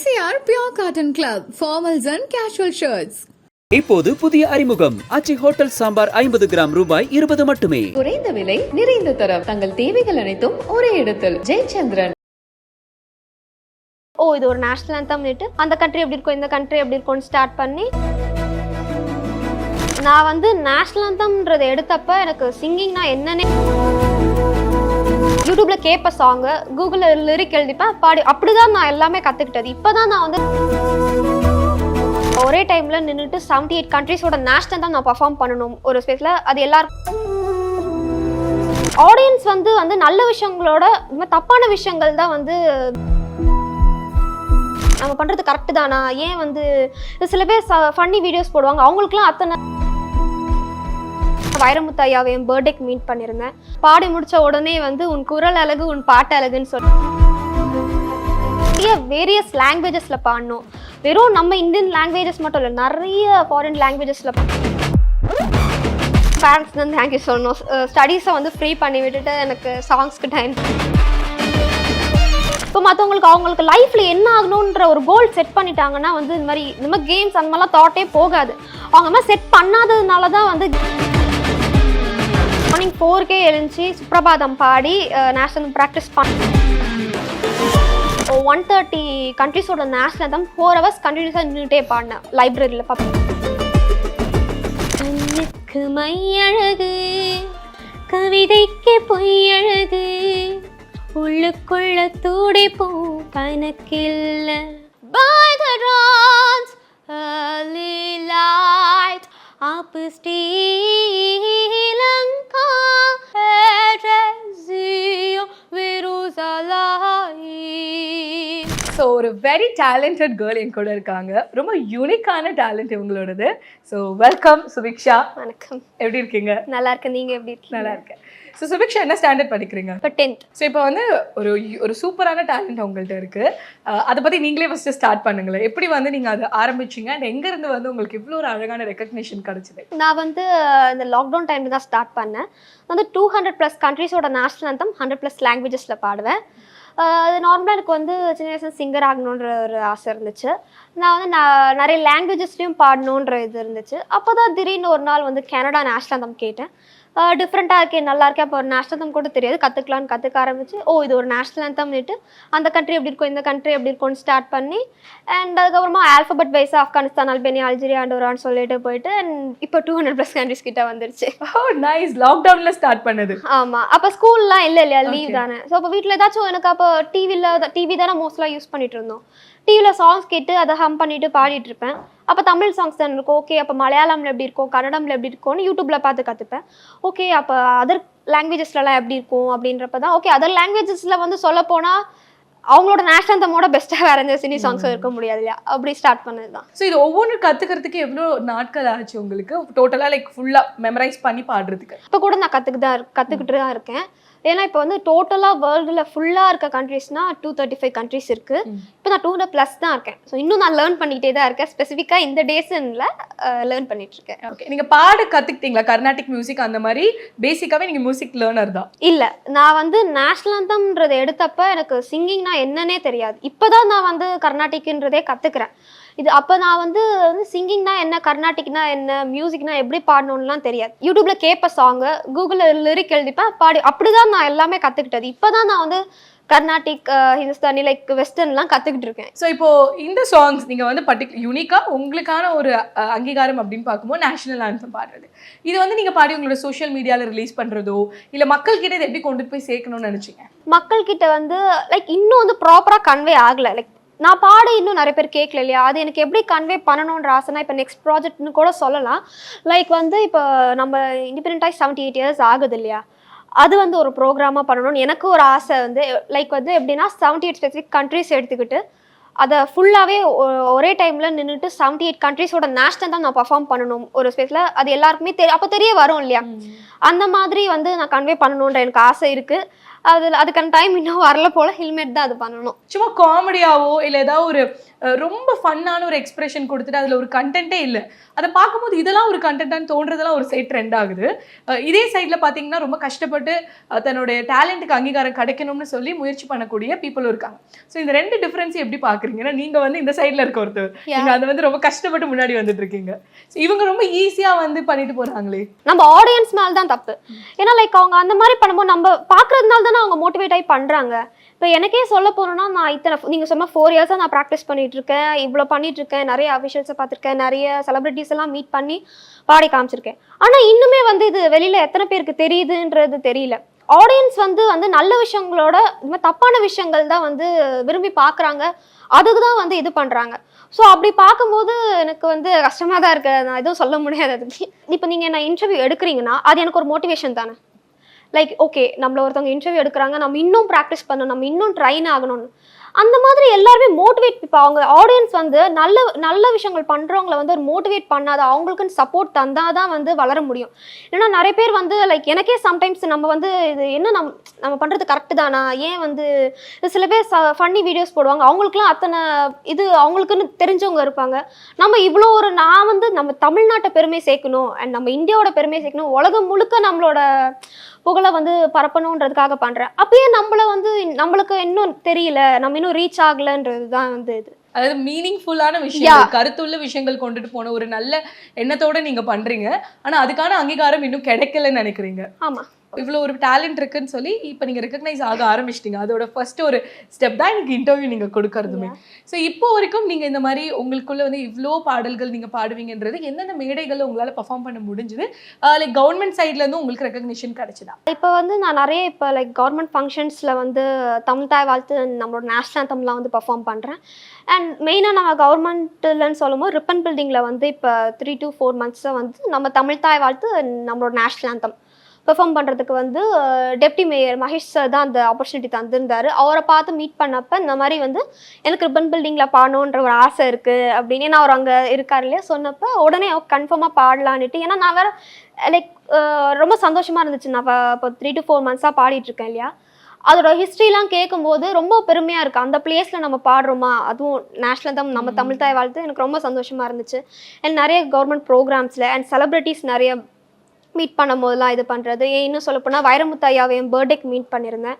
MCR Pure Cotton Club, formals and casual shirts. இப்போது புதிய அறிமுகம். அச்சி ஹோட்டல் சாம்பார் ஐம்பது கிராம் ரூபாய் இருபது மட்டுமே. குறைந்த விலை நிறைந்த தரம். தங்கள் தேவைகள் அனைத்தும் ஒரே இடத்தில். ஜெயச்சந்திரன். ஓ இது ஒரு நேஷனல் அந்தம்னுட்டு அந்த கண்ட்ரி எப்படி இருக்கும் இந்த கண்ட்ரி எப்படி இருக்கும்னு ஸ்டார்ட் பண்ணி நான் வந்து நேஷனல் அந்தம்ன்றதை எடுத்தப்ப எனக்கு சிங்கிங்னா என்னன்னே யூடியூப்ல கேட்ப சாங்கு கூகுளில் லிரிக் எழுதிப்பேன். பாடி அப்படிதான் நான் எல்லாமே கற்றுக்கிட்டது இப்போதான் நான் வந்து ஒரே டைம்ல நின்றுட்டு செவன்டி எயிட் கண்ட்ரீஸோட நேஷனல் தான் நான் பர்ஃபார்ம் பண்ணணும். ஒரு ஸ்பேஸில் அது எல்லாருக்கும் ஆடியன்ஸ் வந்து வந்து நல்ல விஷயங்களோட இந்த தப்பான விஷயங்கள் தான் வந்து நம்ம பண்றது கரெக்ட் தானா? ஏன் வந்து சில பேர் ஃபன்னி வீடியோஸ் போடுவாங்க. அவங்களுக்குலாம் அத்தனை வைரமுத்து ஐயாவை என் பர்த்டேக்கு மீட் பண்ணியிருந்தேன் பாடி முடிச்ச உடனே வந்து உன் குரல் அழகு உன் பாட்டு அழகுன்னு சொல்லி நிறைய வேரியஸ் லாங்குவேஜஸ்ல பாடணும் வெறும் நம்ம இந்தியன் லாங்குவேஜஸ் மட்டும் இல்லை நிறைய ஃபாரின் லாங்குவேஜஸ்ல பேரண்ட்ஸ் தான் தேங்க்யூ சொல்லணும் ஸ்டடீஸை வந்து ஃப்ரீ பண்ணி விட்டுட்டு எனக்கு சாங்ஸ்க்கு டைம் இப்போ மற்றவங்களுக்கு அவங்களுக்கு லைஃப்பில் என்ன ஆகணுன்ற ஒரு கோல் செட் பண்ணிட்டாங்கன்னா வந்து இந்த மாதிரி இந்த மாதிரி கேம்ஸ் அந்த மாதிரிலாம் தாட்டே போகாது. அவங்க மாதிரி செட் பண்ணாததுனால தான் வந்து மார்னிங் ஃபோர்க்கே எழுந்துச்சி. சுப்ரபாதம் பாடி நேஷனல் ப்ராக்டிஸ் பண்ண ஒன் தேர்ட்டி கண்ட்ரிஸோட நேஷனல் தான். ஃபோர் ஹவர்ஸ் கண்டினியூஸாக நின்றுட்டே பாடினேன். லைப்ரரியில் பார்ப்பேன் மையழகு கவிதைக்கு பொய்யழகு உள்ளுக்குள்ள துடிப்பும் கணக்கில்ல. By the dawns early light. Erezio Jerusalem so ஒரு வெரி டேலண்டட் கேர்ள் என் கூட இருக்காங்க. ரொம்ப யூனிக்கான டேலண்ட் இவங்களோடது. ஸோ வெல்கம் சுபிக்ஷா வணக்கம். எப்படி இருக்கீங்க? நல்லா இருக்கேன். நீங்க எப்படி இருக்கீங்க? நல்லா இருக்கேன். ஸோ சுபிக்ஷா என்ன ஸ்டாண்டர்ட் படிக்கிறீங்க? இப்போ டென்த் ஸோ இப்போ வந்து ஒரு ஒரு சூப்பரான டேலண்ட் உங்கள்கிட்ட இருக்கு. அஹ் அதை பத்தி நீங்களே ஃபர்ஸ்ட் ஸ்டார்ட் பண்ணுங்களேன். எப்படி வந்து நீங்க அதை ஆரம்பிச்சீங்க? அண்ட் எங்க இருந்து வந்து உங்களுக்கு இவ்வளோ ஒரு அழகான ரெக்கக்னிஷன் கிடைச்சது? நான் வந்து இந்த லாக்டவுன் டைமில் தான் ஸ்டார்ட் பண்ணேன். வந்து டூ ஹண்ட்ரட் ப்ளஸ் கண்ட்ரீஸோட நேஷனல் அந்தம் ஹண்ட்ரட் ப்ளஸ் லாங்குவேஜஸில் பாடுவேன். அது நார்மலாக எனக்கு வந்து சின்ன வயசுல சிங்கர் ஆகணுன்ற ஒரு ஆசை இருந்துச்சு. நான் வந்து நான் நிறைய லாங்குவேஜஸ்லையும் பாடணுன்ற இது இருந்துச்சு. அப்போ தான் திடீர்னு ஒரு நாள் வந்து கனடா நேஷனல் அந்தம் கேட்டேன். டிஃப்ரெண்ட்டாக இருக்கே நல்லா இருக்கே அப்போ ஒரு நேஷனல் அந்தம் கூட தெரியாது. கற்றுக்கலான்னு கற்றுக்க ஆரம்பிச்சு ஓ இது ஒரு நேஷனல் அந்தம்னுட்டு அந்த கண்ட்ரி எப்படி இருக்கும் இந்த கண்ட்ரி எப்படி இருக்கும்னு ஸ்டார்ட் பண்ணி அண்ட் அதுக்கப்புறமா ஆல்ஃபபெட் வைஸாக ஆப்கானிஸ்தான் அல்பேனியா அல்ஜீரியா அண்டோரான்னு சொல்லிட்டு போயிட்டு அண்ட் இப்போ டூ ஹண்ட்ரட் ப்ளஸ் கண்ட்ரிஸ் கிட்ட வந்துருச்சு. ஓ நைஸ் லாக்டவுன்ல ஸ்டார்ட் பண்ணது. ஆமா. அப்ப ஸ்கூல்லாம் இல்ல இல்லையா? லீவ். தானே. ஸோ அப்போ வீட்ல ஏதாச்சும் எனக்கு அப்போ டிவில டிவி தானே மோஸ்ட்லாம் யூஸ் பண்ணிட்டு இருந்தோம். டிவியில் சாங்ஸ் கேட்டு அதை ஹம் பண்ணிட்டு பாடிட்டு இருப்பேன். அப்போ தமிழ் சாங்ஸ் தான் இருக்கும். ஓகே அப்போ மலையாளம்ல எப்படி இருக்கும்? கன்னடம்ல எப்படி இருக்கும்னு யூடியூப்ல பார்த்து கற்றுப்பேன் ஓகே அப்போ அதர் லாங்குவேஜஸ்லலாம் எப்படி இருக்கும்? அப்படின்றப்ப தான் ஓகே அதர் லாங்குவேஜஸ்ல வந்து சொல்ல போனா அவங்களோட நேஷனல் தம்மோட பெஸ்ட்டாக வேற எந்த சினி சாங்ஸும் இருக்க முடியாது இல்லையா? அப்படி ஸ்டார்ட் பண்ணது தான் ஸோ இது ஒவ்வொன்றும் கத்துக்கிறதுக்கு எவ்வளோ நாட்கள் ஆச்சு உங்களுக்கு? டோட்டலாக லைக் ஃபுல்லாக மெமரைஸ் பண்ணி பாடுறதுக்கு? இப்போ கூட நான் கற்றுக்கு தான் கற்றுக்கிட்டு தான் இருக்கேன். ஏன்னா இப்போ வந்து டோட்டலாக வேர்ல்டில் ஃபுல்லாக இருக்க கண்ட்ரீஸ்னா டூ தேர்ட்டி ஃபைவ் கண்ட்ரீஸ் இருக்குது இப்போ நான் டூ ஹண்ட்ரட் ப்ளஸ் தான் இருக்கேன். ஸோ இன்னும் நான் லேர்ன் பண்ணிக்கிட்டே தான் இருக்கேன். ஸ்பெசிஃபிக்காக இந்த டேஸ்ல லேர்ன் பண்ணிட்டு இருக்கேன். ஓகே நீங்க பாட கத்துக்கிட்டீங்களா? கர்நாடிக் மியூசிக் அந்த மாதிரி பேசிக்காவே நீங்க மியூசிக் லேர்னர் தான். இல்லை. நான் வந்து நேஷனல் அந்தம்ன்றதை எடுத்தப்ப எனக்கு சிங்கிங்னா என்னன்னே தெரியாது. இப்போ தான் நான் வந்து கர்நாடிக்ன்றதே கற்றுக்கிறேன் இது அப்போ நான் வந்து வந்து சிங்கிங்னா என்ன கர்நாடிக்னா என்ன மியூசிக்னா எப்படி பாடணும்லாம் தெரியாது. யூடியூப்ல கேட்ப சாங்கு கூகுளில் லிரிக் எழுதிப்பேன் பாடி. அப்படிதான் நான் எல்லாமே கற்றுக்கிட்டது இப்போ தான் நான் வந்து கர்நாடிக் ஹிந்துஸ்தானி லைக் வெஸ்டர்ன்லாம் கற்றுக்கிட்டு இருக்கேன். ஸோ இப்போ இந்த சாங்ஸ் நீங்க வந்து பர்டிகுலர் யூனிக்கா உங்களுக்கான ஒரு அங்கீகாரம் அப்படின்னு பார்க்கும்போது நேஷனல் ஆந்தம் பாடுறது. இது வந்து நீங்க பாடி உங்களோட சோஷியல் மீடியால ரிலீஸ் பண்றதோ இல்ல மக்கள் கிட்ட இதை எப்படி கொண்டு போய் சேர்க்கணும்னு நினைச்சீங்க? மக்கள்கிட்ட வந்து லைக் இன்னும் வந்து ப்ராப்பராக கன்வே ஆகலை. லைக் நான் பாட இன்னும் நிறைய பேர் கேட்கல இல்லையா? அது எனக்கு எப்படி கன்வே பண்ணணுன்ற ஆசைனா இப்போ நெக்ஸ்ட் ப்ராஜெக்ட்னு கூட சொல்லலாம். லைக் வந்து இப்போ நம்ம இண்டிபெண்ட் ஆகி செவன்ட்டி எயிட் இயர்ஸ் ஆகுது இல்லையா? அது வந்து ஒரு ப்ரோக்ராமாக பண்ணணும்னு எனக்கு ஒரு ஆசை வந்து லைக் வந்து எப்படின்னா செவன்ட்டி எயிட் ஸ்பெசிஃபிக் கண்ட்ரிஸ் எடுத்துக்கிட்டு அதை ஃபுல்லாகவே ஒரே டைமில் நின்றுட்டு செவன்ட்டி எயிட் கண்ட்ரிஸோட நேஷனல் தான் நான் பர்ஃபார்ம் பண்ணணும். ஒரு ஸ்பேஸில் அது எல்லாருக்குமே தெரிய அப்போ தெரிய வரும் இல்லையா? அந்த மாதிரி வந்து நான் கன்வே பண்ணணுன்ற எனக்கு ஆசை இருக்குது அதில் அதுக்கான டைம் இன்னும் வரல போல். ஹெல்மெட் தான் அது பண்ணணும். சும்மா காமெடியாவோ இல்ல ஏதாவது ஒரு ரொம்ப ஃபன்னான ஒரு எக்ஸ்பிரஷன் கொடுத்துட்டு அதுல ஒரு கண்டென்ட்டே இல்லை. அதை பார்க்கும்போது இதெல்லாம் ஒரு கண்டென்ட்டான்னு தோன்றதெல்லாம் ஒரு சைட் ட்ரெண்ட் ஆகுது. இதே சைட்ல பாத்தீங்கன்னா ரொம்ப கஷ்டப்பட்டு தன்னுடைய டேலண்ட்டுக்கு அங்கீகாரம் கிடைக்கணும்னு சொல்லி முயற்சி பண்ணக்கூடிய பீப்புளும் இருக்காங்க. ஸோ இந்த ரெண்டு டிஃபரன்ஸ் எப்படி பாக்குறீங்க ஏன்னா நீங்க வந்து இந்த சைட்ல இருக்க ஒருத்தர். நீங்க அதை வந்து ரொம்ப கஷ்டப்பட்டு முன்னாடி வந்துட்டு இருக்கீங்க. இவங்க ரொம்ப ஈஸியா வந்து பண்ணிட்டு போறாங்களே. நம்ம ஆடியன்ஸ் மேல தான் தப்பு. ஏன்னா லைக் அவங்க அந்த மாதிரி பண்ணும்போது நம்ம பார்க்கறதுனால தானே அவங்க மோட்டிவேட் ஆகி பண்ணுறாங்க இப்போ எனக்கே சொல்ல போகிறோன்னா நான் இத்தனை நீங்கள் சொன்ன ஃபோர் இயர்ஸாக நான் ப்ராக்டிஸ் பண்ணிகிட்ருக்கேன் இருக்கேன் இவ்வளோ பண்ணிகிட்ருக்கேன் நிறைய அஃபிஷியல்ஸை பார்த்துருக்கேன். நிறைய செலிபிரிட்டிஸ் எல்லாம் மீட் பண்ணி பாடி காமிச்சிருக்கேன். ஆனால் இன்னுமே வந்து இது வெளியில் எத்தனை பேருக்கு தெரியுதுன்றது தெரியல. ஆடியன்ஸ் வந்து வந்து நல்ல விஷயங்களோட இந்த மாதிரி தப்பான விஷயங்கள் தான் வந்து விரும்பி பார்க்குறாங்க. அதுக்கு தான் வந்து இது பண்ணுறாங்க ஸோ அப்படி பார்க்கும்போது எனக்கு வந்து கஷ்டமாக தான் இருக்குது நான் எதுவும் சொல்ல முடியாது. அதுக்கு இப்போ நீங்கள் என்ன இன்டர்வியூ எடுக்கிறீங்கன்னா அது எனக்கு ஒரு மோட்டிவேஷன் தானே? லைக் ஓகே நம்மள ஒருத்தவங்க இன்டர்வியூ எடுக்கிறாங்க நம்ம இன்னும் ப்ராக்டிஸ் பண்ணணும் நம்ம இன்னும் ட்ரைன் ஆகணும்னு. அந்த மாதிரி எல்லாருமே மோட்டிவேட் இப்போ அவங்க ஆடியன்ஸ் வந்து நல்ல நல்ல விஷயங்கள் பண்ணுறவங்கள வந்து ஒரு மோட்டிவேட் பண்ணாத அவங்களுக்குன்னு சப்போர்ட் தந்தால் தான் வந்து வளர முடியும். ஏன்னா நிறைய பேர் வந்து லைக் எனக்கே சம்டைம்ஸ் நம்ம வந்து இது என்ன நம் நம்ம பண்ணுறது கரெக்டு தானா? ஏன் வந்து சில பேர் ஃபன்னி வீடியோஸ் போடுவாங்க. அவங்களுக்குலாம் அத்தனை இது அவங்களுக்குன்னு தெரிஞ்சவங்க இருப்பாங்க. நம்ம இவ்வளோ ஒரு நான் வந்து நம்ம தமிழ்நாட்டை பெருமை சேர்க்கணும் அண்ட் நம்ம இந்தியாவோட பெருமை சேர்க்கணும். உலகம் முழுக்க நம்மளோட புகழை வந்து பரப்பணுன்றதுக்காக பண்றேன். அப்பயே நம்மள வந்து நம்மளுக்கு இன்னும் தெரியல. நம்ம இன்னும் ரீச் ஆகலன்றது தான் வந்து இது. அதாவது மீனிங்ஃபுல்லான விஷயங்கள் கருத்துள்ள விஷயங்கள் கொண்டுட்டு போன ஒரு நல்ல எண்ணத்தோட நீங்க பண்றீங்க. ஆனா அதுக்கான அங்கீகாரம் இன்னும் கிடைக்கலன்னு நினைக்கிறீங்க. ஆமா. இவ்வளோ ஒரு டேலண்ட் இருக்குன்னு சொல்லி இப்போ நீங்கள் ரெக்கக்னைஸ் ஆக ஆரம்பிச்சிட்டீங்க. அதோட ஃபர்ஸ்ட் ஒரு ஸ்டெப் தான் எனக்கு இன்டர்வியூ நீங்கள் கொடுக்கறதுமே. ஸோ இப்போ வரைக்கும் நீங்கள் இந்த மாதிரி உங்களுக்குள்ள வந்து இவ்வளோ பாடல்கள் நீங்கள் பாடுவீங்கன்றது எந்தெந்த மேடைகளில் உங்களால் பர்ஃபார்ம் பண்ண முடிஞ்சுது? லைக் கவர்மெண்ட் சைட்லேருந்து உங்களுக்கு ரெக்கக்னிஷன் கிடைச்சதா? இப்போ வந்து நான் நிறைய இப்போ லைக் கவர்மெண்ட் ஃபங்க்ஷன்ஸில் வந்து தமிழ் தாய் வாழ்த்து நம்மளோட நேஷனல் அந்தம்லாம் வந்து பர்ஃபார்ம் பண்ணுறேன் அண்ட் மெயினாக நம்ம கவர்மெண்ட்லன்னு சொல்லும்போது ரிப்பன் பில்டிங்கில் வந்து இப்போ த்ரீ டு ஃபோர் மந்த்ஸாக வந்து நம்ம தமிழ் தாய் வாழ்த்து நம்மளோட நேஷனல் anthem. பெர்ஃபார்ம் பண்ணுறதுக்கு வந்து டெப்டி மேயர் மகேஷ் சார் தான் அந்த ஆப்பர்ச்சுனிட்டி தந்திருந்தாரு. அவரை பார்த்து மீட் பண்ணப்ப இந்த மாதிரி வந்து எனக்கு ரிப்பன் பில்டிங்கில் பாடணுன்ற ஒரு ஆசை இருக்குது அப்படின்னு. ஏன்னா அவர் அங்கே இருக்கார் இல்லையா? சொன்னப்போ உடனே கன்ஃபார்மாக பாடலான்னுட்டு ஏன்னா நான் வேற லைக் ரொம்ப சந்தோஷமாக இருந்துச்சு. நான் இப்போ த்ரீ டு ஃபோர் மந்த்ஸாக பாடிட்டு இருக்கேன் இல்லையா? அதோட ஹிஸ்ட்ரிலாம் கேட்கும்போது ரொம்ப பெருமையாக இருக்குது அந்த பிளேஸில் நம்ம பாடுறோமா? அதுவும் நேஷ்னல் தான் நம்ம தமிழ் தாய் வாழ்த்து. எனக்கு ரொம்ப சந்தோஷமாக இருந்துச்சு. அண்ட் நிறைய கவர்மெண்ட் ப்ரோக்ராம்ஸில் அண்ட் செலிப்ரிட்டிஸ் நிறைய மீட் பண்ணும் போதெல்லாம் இது பண்ணுறது இன்னும் சொல்ல போனால் வைரமுத்து ஐயாவை என் பர்த்டேக்கு மீட் பண்ணியிருந்தேன்.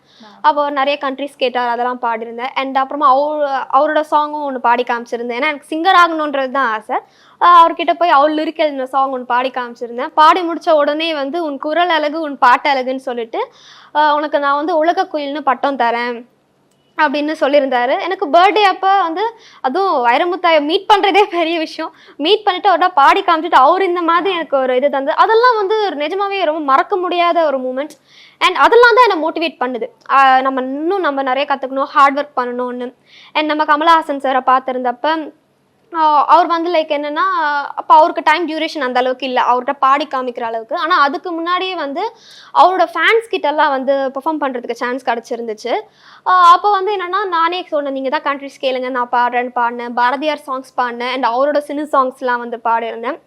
அப்போ நிறைய கண்ட்ரிஸ் கேட்டார் அதெல்லாம் பாடியிருந்தேன். அண்ட் அப்புறமா அவர் அவரோட சாங்கும் ஒன்று பாடி காமிச்சிருந்தேன். ஏன்னா எனக்கு சிங்கர் ஆகணுன்றது தான் ஆசை. அவர்கிட்ட போய் அவள் லிரிக் எழுதின சாங் ஒன்று பாடி காமிச்சிருந்தேன். பாடி முடிச்ச உடனே வந்து உன் குரல் அழகு உன் பாட்டு அழகுன்னு சொல்லிட்டு உனக்கு நான் வந்து உலக குயில்னு பட்டம் தரேன். அப்படின்னு சொல்லியிருந்தாரு. எனக்கு பர்த்டே அப்போ வந்து அதுவும் வைரமுத்தாயை மீட் பண்ணுறதே பெரிய விஷயம். மீட் பண்ணிட்டு அவர்கிட்ட பாடி காமிச்சிட்டு அவர் இந்த மாதிரி எனக்கு ஒரு இது தந்து அதெல்லாம் வந்து ஒரு நிஜமாவே ரொம்ப மறக்க முடியாத ஒரு மூமெண்ட்ஸ் அண்ட் அதெல்லாம் தான் என்னை மோட்டிவேட் பண்ணுது. நம்ம இன்னும் நம்ம நிறைய கற்றுக்கணும் ஹார்ட் ஒர்க் பண்ணணும்னு. அண்ட் நம்ம கமலஹாசன் சாரை பார்த்துருந்தப்ப அவர் வந்து லைக் என்னன்னா அப்போ அவருக்கு டைம் டியூரேஷன் அந்த அளவுக்கு இல்லை. அவர்கிட்ட பாடி காமிக்கிற அளவுக்கு. ஆனால் அதுக்கு முன்னாடியே வந்து அவரோட ஃபேன்ஸ் கிட்டலாம் வந்து பெர்ஃபார்ம் பண்ணுறதுக்கு சான்ஸ் கிடச்சிருந்துச்சு. அப்போ வந்து என்னன்னா நானே சொன்னேன் நீங்கள் தான் கண்ட்ரிஸ் கேளுங்க. நான் பாடுறேன்னு பாடினேன். பாரதியார் சாங்ஸ் பாடினேன். அண்ட் அவரோட சினு சாங்ஸ்லாம் வந்து பாடியிருந்தேன்.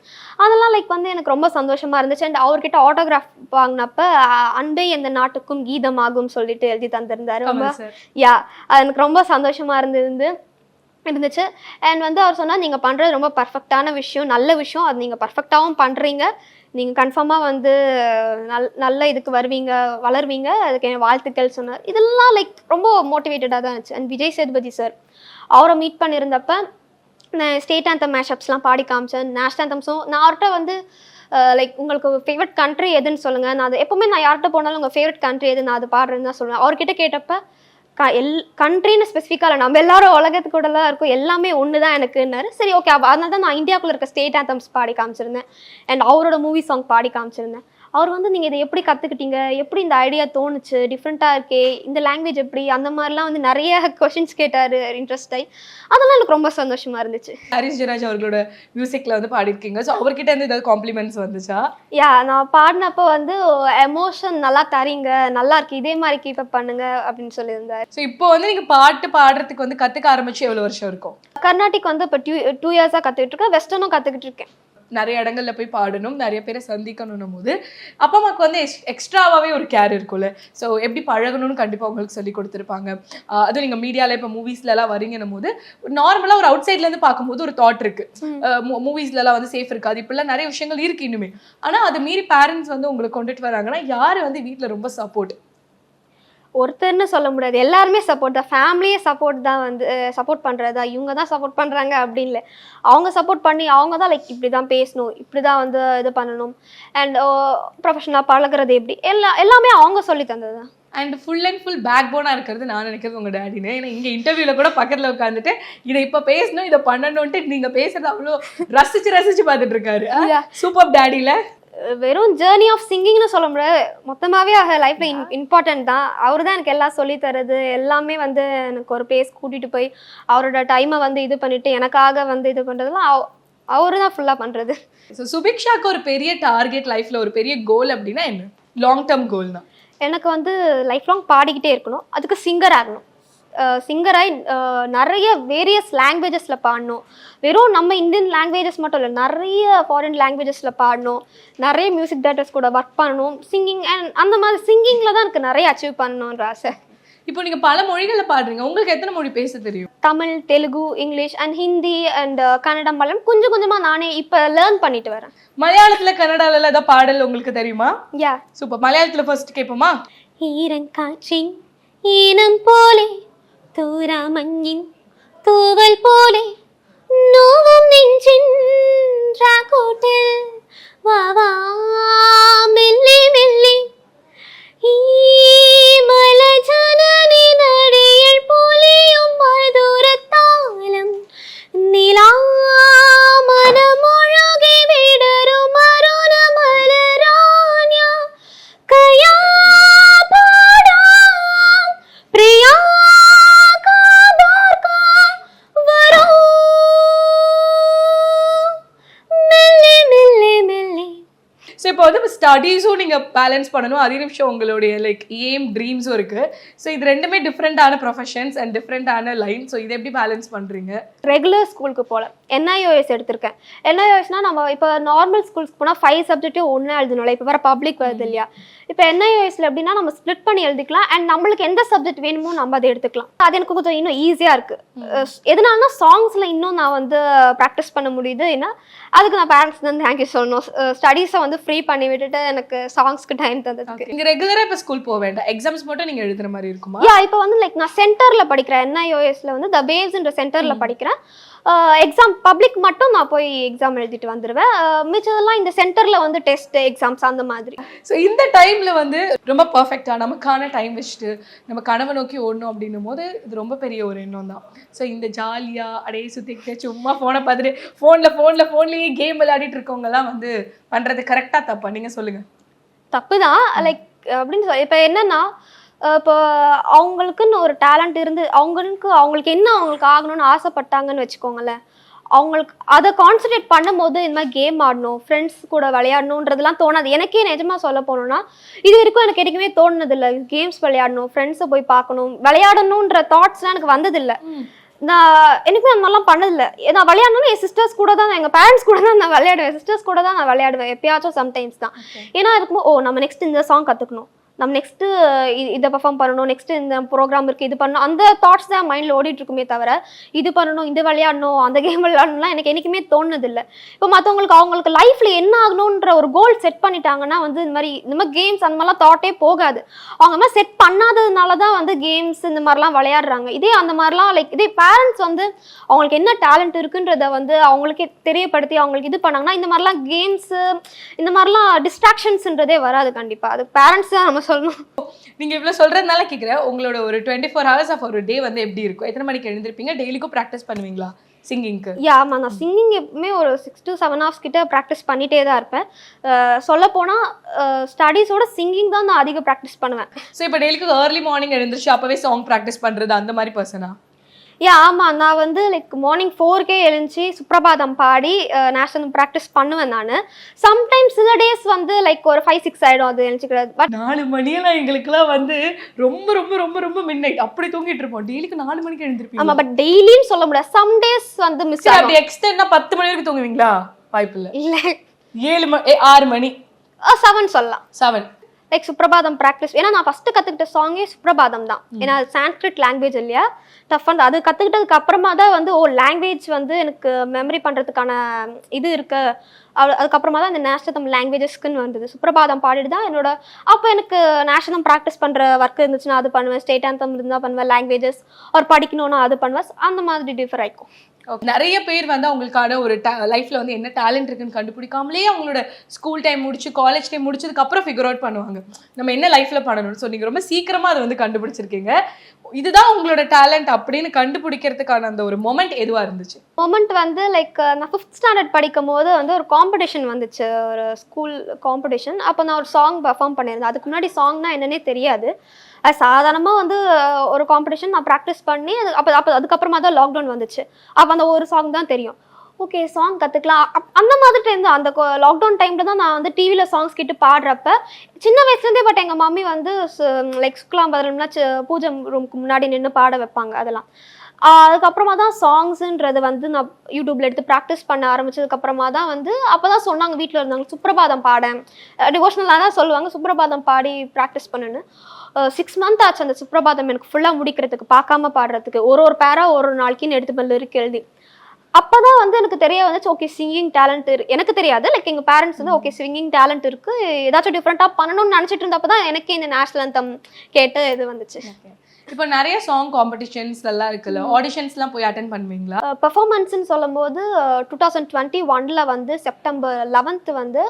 அதெல்லாம் லைக் வந்து எனக்கு ரொம்ப சந்தோஷமா இருந்துச்சு. அண்ட் அவர்கிட்ட ஆட்டோகிராஃப் வாங்கினப்ப அன்பே எந்த நாட்டுக்கும் கீதமாகும் சொல்லிட்டு எழுதி தந்திருந்தாரு. ரொம்ப யா அது எனக்கு ரொம்ப சந்தோஷமா இருந்தது. இருந்துச்சு. அண்ட் வந்து அவர் சொன்னால் நீங்கள் பண்ணுறது ரொம்ப பர்ஃபெக்டான விஷயம் நல்ல விஷயம். அது நீங்கள் பர்ஃபெக்டாகவும் பண்ணுறீங்க நீங்கள் கன்ஃபார்மாக வந்து நல் நல்ல இதுக்கு வருவீங்க வளருவீங்க. அதுக்கு என் வாழ்த்துக்கள் சொன்னார். இதெல்லாம் லைக் ரொம்ப மோட்டிவேட்டடாக தான் இருந்துச்சு. அண்ட் விஜய் சேதுபதி சார் அவரை மீட் பண்ணியிருந்தப்ப நான் ஸ்டேட் ஆந்தம் மேஷப்ஸ்லாம் பாடி காமிச்சேன். நேஷ்னல் ஆந்தம்ஸும் நான் அவர்கிட்ட வந்து லைக் உங்களுக்கு ஃபேவரட் கண்ட்ரி எதுன்னு சொல்லுங்கள் நான் அது எப்போவுமே நான் யார்கிட்ட போனாலும் உங்கள் ஃபேவரட் கண்ட்ரி எது நான் அது பாடுறேன்னு தான் சொல்லுவேன். அவர்கிட்ட கேட்டப்போ க எல் கண்ட்ரின்னு ஸ்பெசிஃபிக்காக இல்லை நம்ம எல்லாரும் உலகத்து கூடலாம் தான் இருக்கும். எல்லாமே ஒன்று தான் எனக்குன்னாரு. சரி ஓகே அதனால தான் நான் இந்தியாக்குள்ளே இருக்க ஸ்டேட் ஆந்தம்ஸ் பாடி காமிச்சிருந்தேன். அண்ட் அவரோட மூவி சாங் பாடி காமிச்சிருந்தேன். அவர் வந்து நீங்கள் இதை எப்படி கற்றுக்கிட்டீங்க எப்படி இந்த ஐடியா தோணுச்சு? டிஃப்ரெண்ட்டாக இருக்கே. இந்த லாங்குவேஜ் எப்படி? அந்த மாதிரிலாம் வந்து நிறைய கொஷின்ஸ் கேட்டார் இன்ட்ரெஸ்ட் ஆகி அதெல்லாம் எனக்கு ரொம்ப சந்தோஷமா இருந்துச்சு. ஹரிஷ் ஜெயராஜ் அவர்களோட மியூசிக்ல வந்து பாடிருக்கீங்க ஸோ அவர்கிட்ட இருந்து ஏதாவது காம்ப்ளிமெண்ட்ஸ் வந்துச்சா? யா நான் பாடினப்போ வந்து எமோஷன் நல்லா தரீங்க. நல்லா இருக்கு. இதே மாதிரி கீப் அப் பண்ணுங்க. அப்படின்னு சொல்லியிருந்தார். ஸோ இப்போ வந்து நீங்க பாட்டு பாடுறதுக்கு வந்து கத்துக்க ஆரம்பிச்சு எவ்வளவு வருஷம் இருக்கும்? கர்நாடிக் வந்து இப்போ டூ டூ இயர்ஸாக கற்றுக்கிட்டு இருக்கேன். வெஸ்டர்னும் கற்றுக்கிட்டு இருக்கேன். நிறைய இடங்கள்ல போய் பாடணும் நிறைய பேரை சந்திக்கணும் போது அப்பா அம்மாவுக்கு வந்து எக்ஸ்ட்ராவாகவே ஒரு கேர் இருக்கும்ல. ஸோ எப்படி பழகணும்னு கண்டிப்பாக உங்களுக்கு சொல்லி கொடுத்துருப்பாங்க. அதுவும் நீங்கள் மீடியாவில் இப்போ மூவிஸ்லலாம் வரீங்கன்னும் போது நார்மலாக ஒரு அவுட் சைட்லேருந்து பார்க்கும்போது ஒரு தாட் இருக்கு. மூவிஸ்லலாம் வந்து சேஃப் இருக்காது. இப்படிலாம் நிறைய விஷயங்கள் இருக்கு இன்னுமே ஆனால் அது மீறி பேரண்ட்ஸ் வந்து உங்களுக்கு கொண்டுட்டு வராங்கன்னா யார் வந்து வீட்டில் ரொம்ப சப்போர்ட் ஒருத்தர்னு சொல்ல முடியாது. எல்லாருமே சப்போர்ட் தான். ஃபேமிலியே சப்போர்ட் தான் வந்து சப்போர்ட் பண்ணுறதா இவங்க தான் சப்போர்ட் பண்ணுறாங்க அப்படின்னு இல்லை. அவங்க சப்போர்ட் பண்ணி அவங்க தான் லைக் இப்படி தான் பேசணும் இப்படி தான் வந்து இது பண்ணணும். அண்ட் ப்ரொஃபஷனலாக பழகுறது எப்படி? எல்லா எல்லாமே அவங்க சொல்லி தந்தது தான். And full and full back போனாக இருக்கிறது நான் நினைக்கிறது உங்கள் டேடின்னு ஏன்னா இங்கே இன்டர்வியூவில் கூட பக்கத்தில் உட்காந்துட்டு இதை இப்போ பேசணும் இதை பண்ணணும்ட்டு நீங்கள் பேசுறது அவ்வளோ ரசிச்சு ரசிச்சு பார்த்துட்டு இருக்காரு. சூப்பர் டேடியில் வெறும் ஜேர்னி ஆஃப் சிங்கிங்னு சொல்ல முடியாது. மொத்தமாகவே ஆக லைஃப்பில் இம்பார்ட்டன்ட் தான். அவர் தான் எனக்கு எல்லாம் சொல்லி தரது. எல்லாமே வந்து எனக்கு ஒரு பிளேஸ் கூட்டிகிட்டு போய் அவரோட டைமை வந்து இது பண்ணிட்டு எனக்காக வந்து இது பண்ணுறதுலாம் அவரு தான் ஃபுல்லாக பண்ணுறது ஸோ சுபிக்ஷாக்கு ஒரு பெரிய டார்கெட் லைஃப்பில் ஒரு பெரிய கோல் அப்படின்னா என்ன? லாங் டேர்ம் கோல் தான். எனக்கு வந்து லைஃப் லாங் பாடிக்கிட்டே இருக்கணும். அதுக்கு சிங்கர் ஆகணும். சிங்கராய் நிறைய வேரியஸ் லாங்குவேஜஸில் பாடணும். வெறும் நம்ம இந்தியன் லாங்குவேஜஸ் மட்டும் இல்லை நிறைய ஃபாரின் லாங்குவேஜஸில் பாடணும். நிறைய மியூசிக் டேரக்டர்ஸ் கூட ஒர்க் பண்ணணும். சிங்கிங் அண்ட் அந்த மாதிரி சிங்கிங்கில் தான் எனக்கு நிறைய அச்சீவ் பண்ணணுன்ற ஆசை. இப்போ நீங்கள் பல மொழிகளில் பாடுறீங்க. உங்களுக்கு எத்தனை மொழி பேச தெரியும்? Tamil Telugu English and Hindi and Kannada Malayalam கொஞ்சம் கொஞ்சமாக நானே இப்போ லேர்ன் பண்ணிட்டு வரேன். மலையாளத்தில் கன்னடால ஏதாவது பாடல் உங்களுக்கு தெரியுமா? யா சூப்பர் மலையாளத்தில் ஃபர்ஸ்ட் கேட்போமா? ஈரங்காற்றின் ஈனம் போலே തൂരാമഞ്ഞിൻ തൂവൽ പോലെ பேலன்ஸ் பண்ணணும். அதே நிமிஷம் உங்களுடைய லைக் ஏம் ட்ரீம்ஸும் இருக்குது ஸோ இது ரெண்டுமே டிஃப்ரெண்ட்டான ப்ரொஃபஷன்ஸ் அண்ட் டிஃப்ரெண்ட்டான லைன் ஸோ இதை எப்படி பேலன்ஸ் பண்ணுறீங்க ரெகுலர் ஸ்கூலுக்கு போகல என்ஐஓஎஸ் எடுத்திருக்கேன். என்ஐஓஎஸ்னா நம்ம இப்போ நார்மல் ஸ்கூல்ஸ்க்கு போனால் ஃபைவ் சப்ஜெக்ட்டையும் ஒன்றா எழுதணும்ல. இப்போ வர பப்ளிக் வருது இல்லையா? இப்போ என்ஐஓஎஸ்ல எப்படின்னா நம்ம ஸ்ப்ளிட் பண்ணி எழுதிக்கலாம். அண்ட் நம்மளுக்கு எந்த சப்ஜெக்ட் வேணுமோ நம்ம அதை எடுத்துக்கலாம். அது எனக்கு கொஞ்சம் இன்னும் ஈஸியாக இருக்கு. அஹ் எதனாலனா சாங்ஸில் இன்னும் நான் வந்து ப்ராக்டிஸ் பண்ண முடியுது. ஏன்னா அதுக்கு நான் பேரண்ட்ஸ் தான் தேங்க்யூ சொல்லணும். ஸ்டடீஸை வந்து ஃப்ரீ பண்ணி விட்டுட்டு எனக்கு சாங்ஸ்க்கு டைம் தந்ததுக்கு. நீங்கள் ரெகுலராக இப்போ ஸ்கூல் போக வேண்டாம். எக்ஸாம்ஸ் மட்டும் நீங்கள் எழுதுற மாதிரி இருக்குமா? யா இப்போ வந்து லைக் நான் சென்டர்ல படிக்கிறேன் என்ஐஓஎஸ்ல வந்து த பேவ்ஸ்ன்ற சென்டர்ல படிக்கிறேன். எக்ஸாம் பப்ளிக் மட்டும் நான் போய் எக்ஸாம் எழுதிட்டு வந்துடுவேன் மிச்சதெல்லாம் இந்த சென்டர்ல வந்து டெஸ்ட் எக்ஸாம்ஸ் அந்த மாதிரி. ஸோ இந்த டைமில் வந்து ரொம்ப பர்ஃபெக்டாக நமக்கான டைம் வச்சுட்டு நம்ம கனவை நோக்கி ஓடணும் அப்படின்னும் போது இது ரொம்ப பெரிய ஒரு எண்ணம் தான். ஸோ இந்த ஜாலியாக அடையே சுற்றிக்கிட்டு சும்மா ஃபோனை பார்த்துட்டு ஃபோனில் ஃபோனில் ஃபோன்லேயே கேம் விளையாடிட்டு இருக்கவங்கலாம் வந்து பண்ணுறது கரெக்டாக தப்பா? நீங்கள் சொல்லுங்கள் தப்பு தான். லைக் அப்படின்னு சொல்லி இப்போ என்னன்னா இப்போ அவங்களுக்குன்னு ஒரு டேலண்ட் இருந்து அவங்களுக்கு அவங்களுக்கு என்ன அவங்களுக்கு ஆகணும்னு ஆசைப்பட்டாங்கன்னு வச்சுக்கோங்களேன். அவங்களுக்கு அதை கான்சன்ட்ரேட் பண்ணும்போது இந்த மாதிரி கேம் ஆடணும் ஃப்ரெண்ட்ஸ் கூட விளையாடணுன்றதுலாம் தோணாது. எனக்கே நிஜமா சொல்ல போனோம்னா இது வரைக்கும் எனக்கு எதுக்குமே தோணுனது இல்லை கேம்ஸ் விளையாடணும் ஃப்ரெண்ட்ஸை போய் பார்க்கணும் விளையாடணுன்ற தாட்ஸ்லாம் எனக்கு வந்ததில்லை. நான் எனக்குமே அந்த மாதிரிலாம் பண்ணதில்லை. நான் விளையாடணும்னு என் சிஸ்டர்ஸ் கூட தான் எங்கள் பேரண்ட்ஸ் கூட தான் நான் விளையாடுவேன். சிஸ்டர்ஸ் கூட தான் நான் விளையாடுவேன் எப்பயாச்சும் சம்டைம்ஸ் தான். ஏன்னா இருக்கும்போது ஓ நம்ம நெக்ஸ்ட் இந்த சாங் கற்றுக்கணும் நம்ம நெக்ஸ்ட்டு இதை பர்ஃபார்ம் பண்ணணும் நெக்ஸ்ட்டு இந்த ப்ரோக்ராம் இருக்குது இது பண்ணணும் அந்த தாட்ஸ் தான் மைண்டில் ஓடிட்டு இருக்குமே தவிர இது பண்ணணும் இது விளையாடணும் அந்த கேம் விளையாடணும்லாம் எனக்கு என்றைக்குமே தோணுதில்லை இப்போ மற்றவங்களுக்கு அவங்களுக்கு லைஃப்பில் என்ன ஆகணுன்ற ஒரு கோல் செட் பண்ணிட்டாங்கன்னா வந்து இந்த மாதிரி இந்த மாதிரி கேம்ஸ் அந்த மாதிரிலாம் தாட்டே போகாது. அவங்க மாதிரி செட் பண்ணாததுனால தான் வந்து கேம்ஸ் இந்த மாதிரிலாம் விளையாடுறாங்க. இதே அந்த மாதிரிலாம் லைக் இதே பேரண்ட்ஸ் வந்து அவங்களுக்கு என்ன டேலண்ட் இருக்குன்றத வந்து அவங்களுக்கே தெரியப்படுத்தி அவங்களுக்கு இது பண்ணாங்கன்னா இந்த மாதிரிலாம் கேம்ஸு இந்த மாதிரிலாம் டிஸ்ட்ராக்ஷன்ஸ்ன்றதே வராது கண்டிப்பாக அது பேரண்ட்ஸ் தான் நம்ம சொல்லணும். நீங்கள் இவ்வளோ சொல்கிறதுனால கேட்குறேன் உங்களோட ஒரு டுவெண்ட்டி ஃபோர் ஹவர்ஸ் ஆஃப் ஒரு டே வந்து எப்படி இருக்கும்? எத்தனை மணிக்கு எழுந்திருப்பீங்க? டெய்லிக்கும் ப்ராக்டிஸ் பண்ணுவீங்களா? சிங்கிங்க்கு யா ஆமாம் நான் சிங்கிங் எப்பவுமே ஒரு சிக்ஸ் டு செவன் ஹவர்ஸ் கிட்ட ப்ராக்டிஸ் பண்ணிட்டே தான் இருப்பேன். சொல்லப்போனால் ஸ்டடீஸோட சிங்கிங் தான் நான் அதிக ப்ராக்டிஸ் பண்ணுவேன். ஸோ இப்போ டெய்லிக்கும் ஏர்லி மார்னிங் எழுந்திரிச்சு அப்போவே சாங் ப்ராக்டிஸ் பண்ணுறது அந்த மாதிரி பர்சனா யா ஆமாம் நான் வந்து லைக் மார்னிங் ஃபோர்க்கே எழுந்துச்சு சுப்ரபாதம் பாடி நேஷனல் ப்ராக்டிஸ் பண்ணுவேன் நான். சம்டைம்ஸ் சில டேஸ் வந்து லைக் ஒரு ஃபைவ் சிக்ஸ் ஆகிடும் அது எழுச்சிக்கிறது பட் நாலு மணியெல்லாம் எங்களுக்குலாம் வந்து ரொம்ப ரொம்ப ரொம்ப ரொம்ப நைட் அப்படி தூங்கிட்டு இருப்போம். டெய்லிக்கு நாலு மணிக்கு எழுந்திருப்பீங்க. ஆமாம் பட் டெய்லியும் சொல்ல முடியாது. சம் டேஸ் வந்து மிஸ் அப்படி எக்ஸ்டெண்டா பத்து மணி வரைக்கும் தூங்குவீங்களா? வாய்ப்பு இல்ல. இல்ல ஏழு மணி ஆறு மணி. செவன் சொல்லலாம். செவன் லைக் சுப்ரபாதம் ப்ராக்டிஸ் ஏன்னா நான் ஃபர்ஸ்ட் கத்துக்கிட்ட சாங்கே சுப்ரபாதம் தான். ஏன்னா சான்ஸ்கிரிட் லாங்குவேஜ் இல்லையா? டஃப் வந்து அது கத்துக்கிட்டதுக்கு அப்புறமா தான் வந்து ஓ லாங்குவேஜ் வந்து எனக்கு மெமரி பண்றதுக்கான இது இருக்கு. அதுக்கப்புறமா தான் இந்த நேஷனல் லாங்குவேஜஸ்க்குன்னு வந்தது. சுப்ரபாதம் பாடிட்டு தான் என்னோட அப்போ எனக்கு நேஷனல் ப்ராக்டிஸ் பண்ற ஒர்க் இருந்துச்சுன்னா அது பண்ணுவேன். ஸ்டேட் ஆந்தம் இருந்தா பண்ணுவேன். லாங்குவேஜஸ் ஒரு படிக்கணும்னா அது பண்ணுவேன். அந்த மாதிரி டிஃபர் ஆயிக்கும். Okay. நிறைய பேர் வந்து அவங்களுக்கான ஒரு லைஃப்ல வந்து என்ன டேலண்ட் இருக்குன்னு கண்டுபிடிக்காமலே அவங்களோட ஸ்கூல் டைம் முடிச்சு காலேஜ் டைம் முடிச்சதுக்கு அப்புறம் ஃபிகர் அவுட் பண்ணுவாங்க. நம்ம என்ன லைஃப்ல பண்ணணும்னு. ஸோ நீங்க ரொம்ப சீக்கிரமா அதை வந்து கண்டுபிடிச்சிருக்கீங்க. இதுதான் உங்களோட டேலண்ட் அப்படின்னு கண்டுபிடிக்கிறதுக்கான அந்த ஒரு மொமெண்ட் எதுவா இருந்துச்சு? மொமெண்ட் வந்து லைக் நான் ஃபிஃப்த் ஸ்டாண்டர்ட் படிக்கும் போது வந்து ஒரு காம்படிஷன் வந்துச்சு. ஒரு ஸ்கூல் காம்படிஷன் அப்போ நான் ஒரு சாங் பர்ஃபார்ம் பண்ணியிருந்தேன். அதுக்கு முன்னாடி சாங்னா என்னன்னே தெரியாது. சாதாரணமாக வந்து ஒரு காம்படிஷன் நான் ப்ராக்டிஸ் பண்ணி அது அப்போ அப்போ அதுக்கப்புறமா தான் லாக்டவுன் வந்துச்சு. அப்போ அந்த ஒரு சாங் தான் தெரியும். ஓகே சாங் கற்றுக்கலாம் அந்த மாதிரி டைம் தான். அந்த லாக்டவுன் டைமில் தான் நான் வந்து டிவியில் சாங்ஸ் கேட்டு பாடுறப்ப சின்ன வயசுலேருந்தே பட் எங்கள் மம்மி வந்து லைக் சுக்லாம் பதினொன்னா பூஜை ரூமுக்கு முன்னாடி நின்று பாட வைப்பாங்க அதெல்லாம். அதுக்கப்புறமா தான் சாங்ஸுன்றது வந்து நான் யூடியூப்ல எடுத்து ப்ராக்டிஸ் பண்ண ஆரம்பிச்சதுக்கப்புறமா தான் வந்து அப்பதான் சொன்னாங்க வீட்டில் இருந்தாங்க சுப்ரபாதம் பாட. டிவோஷனலாக தான் சொல்லுவாங்க சுப்ரபாதம் பாடி ப்ராக்டிஸ் பண்ணுன்னு. சிக்ஸ் மந்த் ஆச்சு அந்த சுப்ரபாதம் எனக்கு ஃபுல்லாக முடிக்கிறதுக்கு பார்க்காம பாடுறதுக்கு. ஒரு ஒரு பேரா ஒரு ஒரு நாளைக்குன்னு எடுத்து லிரிக் எழுதி. அப்பதான் வந்து எனக்கு தெரிய வந்துச்சு ஓகே சிங்கிங் டேலண்ட் எனக்கு தெரியாது லைக் எங்கள் பேரண்ட்ஸ் வந்து ஓகே சிங்கிங் டேலண்ட் இருக்குது ஏதாச்சும் டிஃப்ரெண்ட்டாக பண்ணணும்னு நினச்சிட்டு இருந்தப்போ தான் எனக்கே இந்த நேஷனல் அந்தம் கேட்டு இது வந்துச்சு. இப்போ நிறைய சாங் காம்படிஷன்ஸ் எல்லாம் இருக்குல்ல ஆடிஷன்ஸ்லாம் போய் அட்டன் பண்ணுவீங்களா? பெர்ஃபார்மன்ஸ்னு சொல்லும்போது டூ தௌசண்ட் டுவெண்ட்டி ஒனில் வந்து செப்டம்பர் லெவன்த் வந்து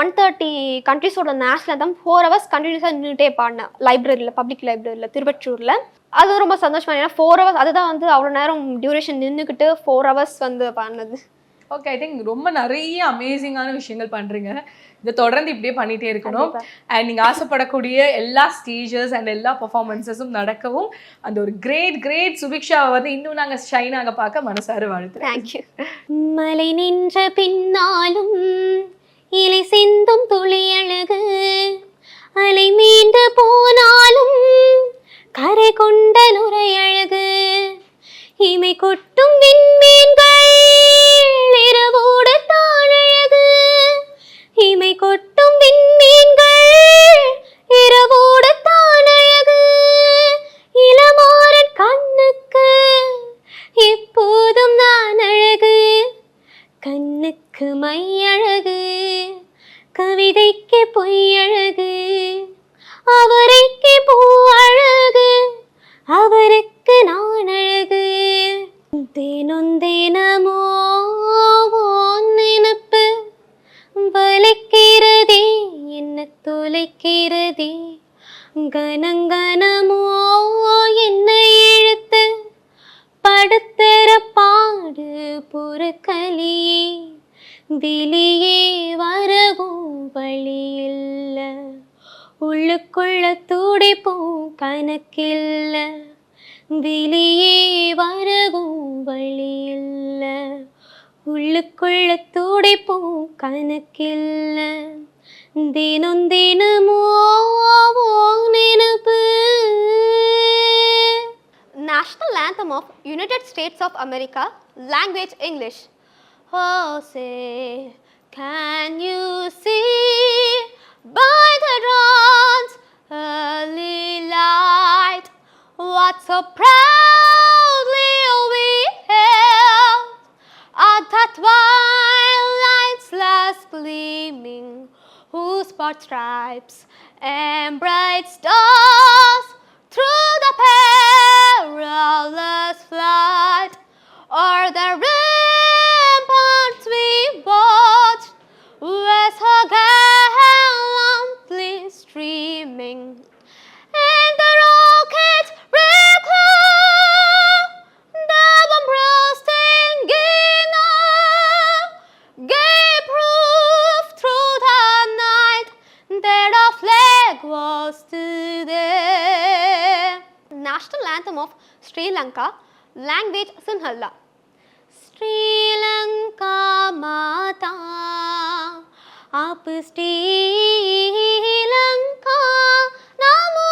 ஒன் தேர்ட்டி கண்ட்ரிஸோட நேஷனல் தான் ஃபோர் ஹவர்ஸ் கண்டினியூஸாக நின்றுட்டே பாடினேன் லைப்ரரியில் பப்ளிக் லைப்ரரியில் திருவற்றூரில். அது ரொம்ப சந்தோஷமா ஏன்னா ஃபோர் ஹவர்ஸ் அதுதான் வந்து அவ்வளோ நேரம் டியூரேஷன் நின்றுக்கிட்டு ஃபோர் ஹவர்ஸ் வந்து பாடினது. ஓகே ஐ திங்க் ரொம்ப நிறைய அமேசிங்கான விஷயங்கள் பண்றீங்க. இதை தொடர்ந்து இப்படியே பண்ணிட்டே இருக்கணும். அண்ட் நீங்க ஆசைப்படக்கூடிய எல்லா ஸ்டேஜஸ் அண்ட் எல்லா பர்ஃபார்மன்ஸஸும் நடக்கவும் அந்த ஒரு கிரேட் கிரேட் சுபிக்ஷாவை வந்து இன்னும் நாங்க ஷைனாக பார்க்க மனசார தேங்க்யூ மலை நின்ற பின்னாலும் இலை சிந்தும் துளி அழகு. அலை மீண்டு போனாலும் கரை கொண்ட நுரை அழகு. இமை கொட்டும் விண்மீன்கள் இமை கொட்டும் உள்ளுக்குள்ள துடிப்பும் கணக்கில்ல வெளியே வரவும் வழியில்ல உள்ளுக்குள்ள துடிப்பும் கணக்கில்ல தினம் தினமோ உன் நினப்பு National anthem of United States of America, language English. Oh, say, can you see by the dawn's early light what so proudly we hailed at the twilight's last gleaming, whose broad stripes and bright stars through the perilous flight o'er the ramparts National anthem of Sri Lanka, language Sinhala. Sri Lanka Mata, up Sri Lanka, Namo,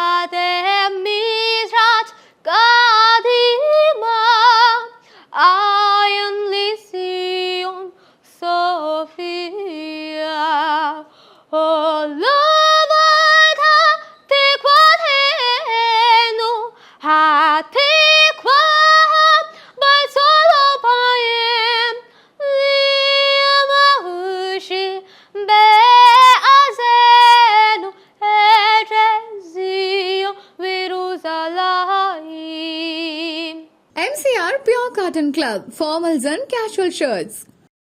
Cotton Club, formals and casual shirts.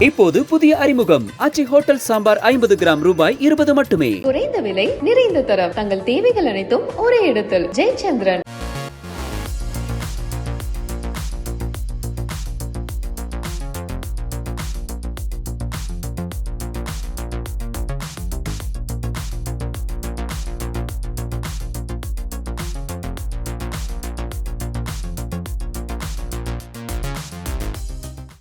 இப்போது புதிய அறிமுகம். அச்சி hotel sambar ஐம்பது gram ரூபாய் இருபது மட்டுமே. குறைந்த விலை நிறைந்த தரம். தங்கள் தேவைகள் அனைத்தும் ஒரே இடத்தில். ஜெயச்சந்திரன்.